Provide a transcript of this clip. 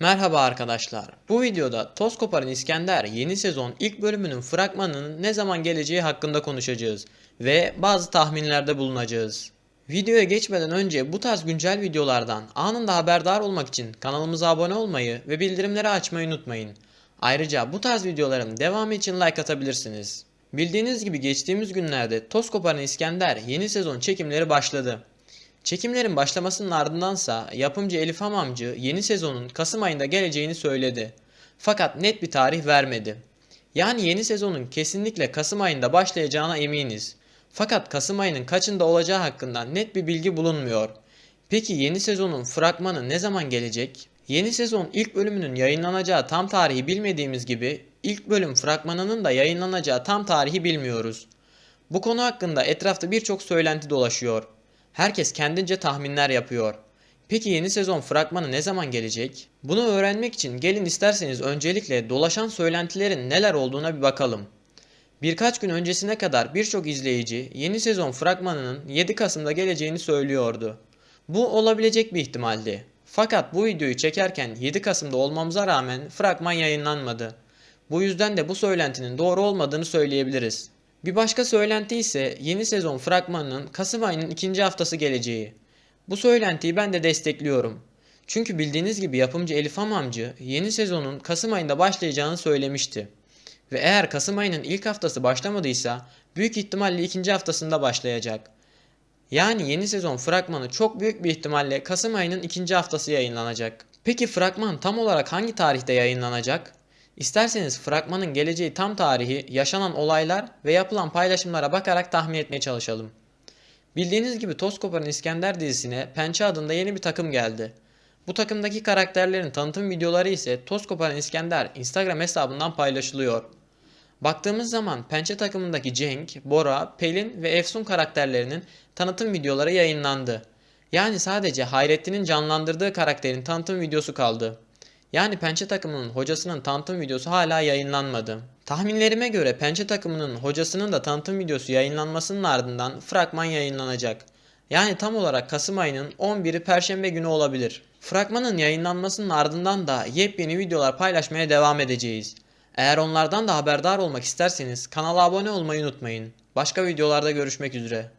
Merhaba arkadaşlar. Bu videoda Toz Koparan İskender yeni sezon ilk bölümünün fragmanının ne zaman geleceği hakkında konuşacağız ve bazı tahminlerde bulunacağız. Videoya geçmeden önce bu tarz güncel videolardan anında haberdar olmak için kanalımıza abone olmayı ve bildirimleri açmayı unutmayın. Ayrıca bu tarz videoların devamı için like atabilirsiniz. Bildiğiniz gibi geçtiğimiz günlerde Toz Koparan İskender yeni sezon çekimleri başladı. Çekimlerin başlamasının ardındansa yapımcı Elif Hamamcı yeni sezonun Kasım ayında geleceğini söyledi. Fakat net bir tarih vermedi. Yani yeni sezonun kesinlikle Kasım ayında başlayacağına eminiz. Fakat Kasım ayının kaçında olacağı hakkında net bir bilgi bulunmuyor. Peki yeni sezonun fragmanı ne zaman gelecek? Yeni sezon ilk bölümünün yayınlanacağı tam tarihi bilmediğimiz gibi ilk bölüm fragmanının da yayınlanacağı tam tarihi bilmiyoruz. Bu konu hakkında etrafta birçok söylenti dolaşıyor. Herkes kendince tahminler yapıyor. Peki yeni sezon fragmanı ne zaman gelecek? Bunu öğrenmek için gelin isterseniz öncelikle dolaşan söylentilerin neler olduğuna bir bakalım. Birkaç gün öncesine kadar birçok izleyici yeni sezon fragmanının 7 Kasım'da geleceğini söylüyordu. Bu olabilecek bir ihtimaldi. Fakat bu videoyu çekerken 7 Kasım'da olmamıza rağmen fragman yayınlanmadı. Bu yüzden de bu söylentinin doğru olmadığını söyleyebiliriz. Bir başka söylenti ise yeni sezon fragmanının Kasım ayının ikinci haftası geleceği. Bu söylentiyi ben de destekliyorum. Çünkü bildiğiniz gibi yapımcı Elif Hamamcı yeni sezonun Kasım ayında başlayacağını söylemişti. Ve eğer Kasım ayının ilk haftası başlamadıysa büyük ihtimalle ikinci haftasında başlayacak. Yani yeni sezon fragmanı çok büyük bir ihtimalle Kasım ayının ikinci haftası yayınlanacak. Peki fragman tam olarak hangi tarihte yayınlanacak? İsterseniz fragmanın geleceği tam tarihi, yaşanan olaylar ve yapılan paylaşımlara bakarak tahmin etmeye çalışalım. Bildiğiniz gibi Toz Koparan İskender dizisine Pençe adında yeni bir takım geldi. Bu takımdaki karakterlerin tanıtım videoları ise Toz Koparan İskender Instagram hesabından paylaşılıyor. Baktığımız zaman Pençe takımındaki Cenk, Bora, Pelin ve Efsun karakterlerinin tanıtım videoları yayınlandı. Yani sadece Hayrettin'in canlandırdığı karakterin tanıtım videosu kaldı. Yani Pençe takımının hocasının tanıtım videosu hala yayınlanmadı. Tahminlerime göre Pençe takımının hocasının da tanıtım videosu yayınlanmasının ardından fragman yayınlanacak. Yani tam olarak Kasım ayının 11'i Perşembe günü olabilir. Fragmanın yayınlanmasının ardından da yepyeni videolar paylaşmaya devam edeceğiz. Eğer onlardan da haberdar olmak isterseniz kanala abone olmayı unutmayın. Başka videolarda görüşmek üzere.